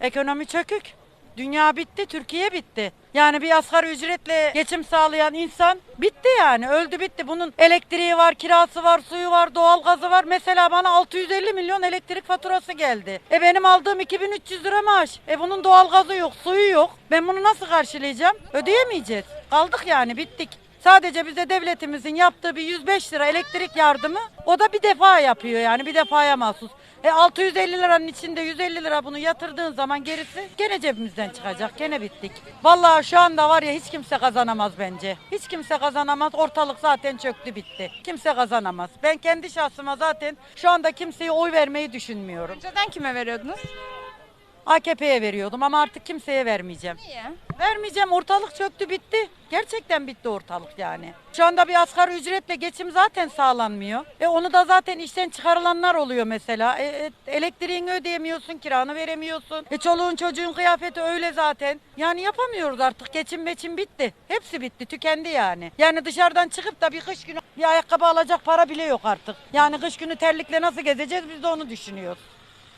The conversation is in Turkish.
Ekonomi çökük. Dünya bitti, Türkiye bitti. Yani bir asgari ücretle geçim sağlayan insan bitti yani. Öldü bitti. Bunun elektriği var, kirası var, suyu var, doğalgazı var. Mesela bana 650 milyon elektrik faturası geldi. E benim aldığım 2300 lira maaş. E bunun doğalgazı yok, suyu yok. Ben bunu nasıl karşılayacağım? Ödeyemeyeceğiz. Kaldık yani bittik. Sadece bize devletimizin yaptığı bir 105 lira elektrik yardımı o da bir defa yapıyor yani bir defaya mahsus. E 650 liranın içinde 150 lira bunu yatırdığın zaman gerisi gene cebimizden çıkacak. Gene bittik. Vallahi şu anda var ya hiç kimse kazanamaz bence. Hiç kimse kazanamaz. Ortalık zaten çöktü bitti. Kimse kazanamaz. Ben kendi şahsıma zaten şu anda kimseye oy vermeyi düşünmüyorum. Önceden kime veriyordunuz? AKP'ye veriyordum ama artık kimseye vermeyeceğim. Niye? Vermeyeceğim ortalık çöktü bitti. Gerçekten bitti ortalık yani. Şu anda bir asgari ücretle geçim zaten sağlanmıyor. E onu da zaten işten çıkarılanlar oluyor mesela. E, e, elektriğini ödeyemiyorsun, kiranı veremiyorsun. E çoluğun çocuğun kıyafeti öyle zaten. Yani yapamıyoruz artık. Geçim meçim bitti. Hepsi bitti, tükendi yani. Yani dışarıdan çıkıp da bir kış günü bir ayakkabı alacak para bile yok artık. Yani kış günü terlikle nasıl gezeceğiz biz de onu düşünüyoruz.